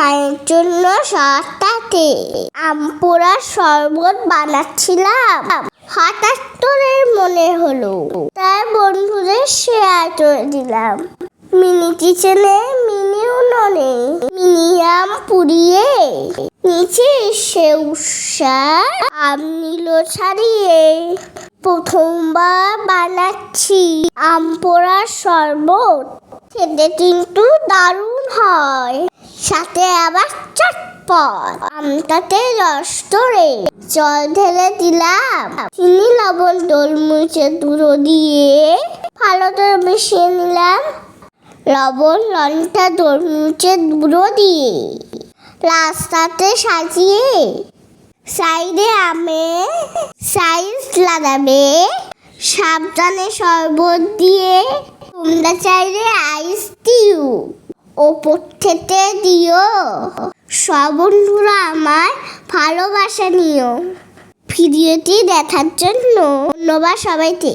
মায়ের জন্য সস্তাতে আম পোড়ার শরবত বানাচ্ছিলাম। হঠাৎ করে মনে হলো, তাই বন্ধুদের শেয়ার করে দিলাম। মিনি কিচেনে মিনি উনুনে মিনি আম পুড়িয়ে নিচে সেউ শাক আম নিল ছাড়িয়ে। প্রথমবার বানাচ্ছি আম পোড়ার শরবত, খেতে কিন্তু দারুণ হয়। সাথে আবার চটপট। আমটাতে রস ধরে জল ঢেলে দিলাম। চিনি, লবণ, গোলমরিচের গুঁড়ো দিয়ে ভালো করে মিশিয়ে নিলাম। লবণ, লঙ্কা, গোলমরিচের গুঁড়ো দিয়ে রাস্তাতে সাজিয়ে সাইডে আমে সাইজ লাগাবে। সাবধানে শরবত দিয়ে তোমরা চাইলে আইস দিও ওপর থেকে দিও। সব বন্ধুরা আমার ভালোবাসা নিও। ভিডিওটি দেখার জন্য ধন্যবাদ সবাইকে।